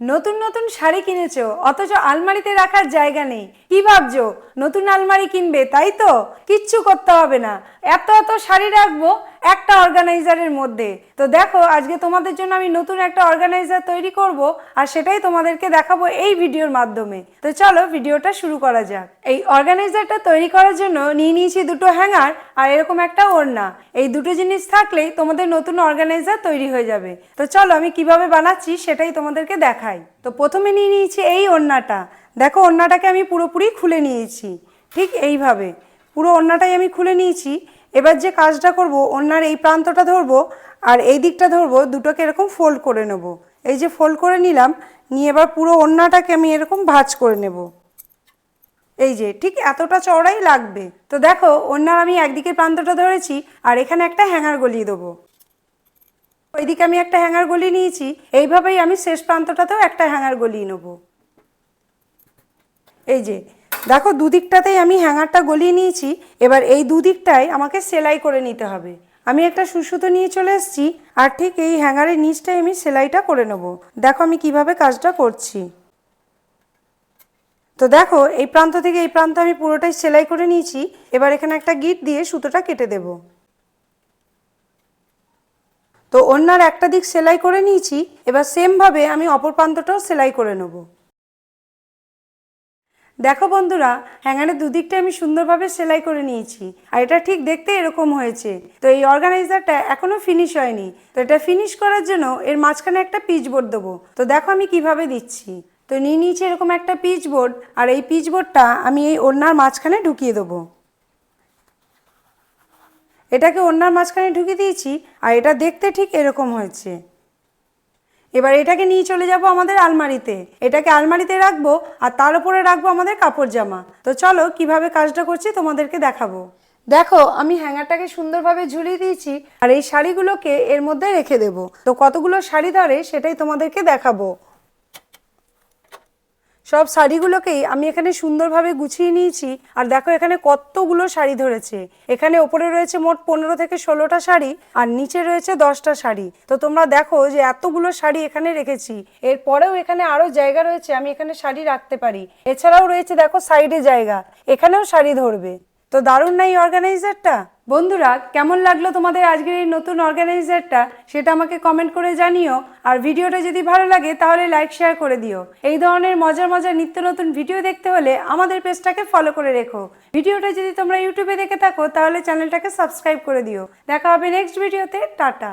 নতুন নতুন শাড়ি কিনেছো, অথচ আলমারিতে রাখার জায়গা নেই। কি ভাবছ? নতুন আলমারি কিনবে, তাই তো? কিচ্ছু করতে হবে না। এত এত শাড়ি রাখব একটা অর্গানাইজারের মধ্যে। তো দেখো, আজকে তোমাদের জন্য আমি নতুন একটা অর্গানাইজার তৈরি করব আর সেটাই তোমাদেরকে দেখাবো এই ভিডিওর মাধ্যমে। তো চলো, ভিডিওটা শুরু করা যাক। এই অর্গানাইজারটা তৈরি করার জন্য নিয়ে নিয়েছি দুটো হ্যাঙ্গার আর এরকম একটা ওড়না। এই দুটো জিনিস থাকলেই তোমাদের নতুন অর্গানাইজার তৈরি হয়ে যাবে। তো চলো, আমি কীভাবে বানাচ্ছি সেটাই তোমাদেরকে দেখাই। তো প্রথমে নিয়ে নিয়েছি এই ওড়নাটা। দেখো, ওড়নাটাকে আমি পুরোপুরি খুলে নিয়েছি। ঠিক এইভাবে। পুরো ওড়নাটাই আমি খুলে নিয়েছি। এবার যে কাজটা করব ওড়নার এই প্রান্তটা ধরবো আর এই দিকটা ধরবো, দুটোকে এরকম ফোল্ড করে নেব। এই যে ফোল্ড করে নিলাম, নিয়ে এবার পুরো ওড়নাটাকে আমি এরকম ভাঁজ করে নেব। এই যে, ঠিক এতটা চওড়াই লাগবে। তো দেখো, ওড়নার আমি একদিকে প্রান্তটা ধরেছি আর এখানে একটা হ্যাঙ্গার গলিয়ে দেবো। ওইদিকে আমি একটা হ্যাঙ্গার গলিয়ে নিয়েছি, এইভাবেই আমি শেষ প্রান্তটাতেও একটা হ্যাঙ্গার গলিয়ে নেব। এই যে দেখো দুদিকটাতেই আমি হ্যাঙ্গারটা গলিয়ে নিয়েছি, এবার এই দুদিকটাই আমাকে সেলাই করে নিতে হবে। আমি একটা সুসুতো নিয়ে চলে এসেছি, আর ঠিক এই হ্যাঙ্গারের নিচটাই আমি সেলাইটা করে নেব। দেখো আমি কীভাবে কাজটা করছি। তো দেখো, এই প্রান্ত থেকে এই প্রান্ত আমি পুরোটাই সেলাই করে নিয়েছি, এবার এখানে একটা গিট দিয়ে সুতোটা কেটে দেবো। তো অন্যার একটা দিক সেলাই করে নিয়েছি, এবার সেমভাবে আমি অপর প্রান্তটাও সেলাই করে নেব। দেখো বন্ধুরা, হ্যাঙ্গারের দুদিকটা আমি সুন্দরভাবে সেলাই করে নিয়েছি, আর এটা ঠিক দেখতে এরকম হয়েছে। তো এই অর্গানাইজারটা এখনও ফিনিশ হয়নি। তো এটা ফিনিশ করার জন্য এর মাঝখানে একটা পিচ বোর্ড দেবো। তো দেখো আমি কীভাবে দিচ্ছি। তো নিয়ে নিয়েছি এরকম একটা পিচ বোর্ড আর এই পিচ বোর্ডটা আমি এই ওড়নার মাঝখানে ঢুকিয়ে দেবো। এটাকে ওড়নার মাঝখানে ঢুকিয়ে দিয়েছি, আর এটা দেখতে ঠিক এরকম হয়েছে। এবার এটাকে নিয়ে চলে যাব আমাদের আলমারিতে। এটাকে আলমারিতে রাখব আর তার উপরে রাখব আমাদের কাপড় জামা। তো চলো, কীভাবে কাজটা করছি তোমাদেরকে দেখাবো। দেখো, আমি হ্যাঙ্গারটাকে সুন্দরভাবে ঝুলিয়ে দিয়েছি আর এই শাড়িগুলোকে এর মধ্যে রেখে দেব। তো কতগুলো শাড়ি ধরে সেটাই তোমাদেরকে দেখাবো। সব শাড়িগুলোকেই আমি এখানে সুন্দরভাবে গুছিয়ে নিয়েছি। আর দেখো এখানে কতগুলো শাড়ি ধরেছে। এখানে ওপরে রয়েছে মোট পনেরো থেকে ষোলোটা শাড়ি আর নিচে রয়েছে দশটা শাড়ি। তো তোমরা দেখো যে এতগুলো শাড়ি এখানে রেখেছি। এরপরেও এখানে আরও জায়গা রয়েছে, আমি এখানে শাড়ি রাখতে পারি। এছাড়াও রয়েছে দেখো সাইডে জায়গা। এখানেও শাড়ি ধরবে। তো দারুণ না এই অর্গানাইজারটা? বন্ধুরা, কেমন লাগল তোমাদের আজকের এই নতুন অর্গানাইজারটা? সেটা আমাকে কমেন্ট করে জানিও। আর ভিডিওটা যদি ভালো লাগে, তাহলে লাইক শেয়ার করে দিও। এই ধরনের মজার মজার নিত্য নতুন ভিডিও দেখতে হলে আমাদের পেজটাকে ফলো করে রেখো। ভিডিওটা যদি তোমরা ইউটিউবে দেখে থাকো, তাহলে চ্যানেলটাকে সাবস্ক্রাইব করে দিও। দেখা হবে নেক্সট ভিডিওতে টাটা।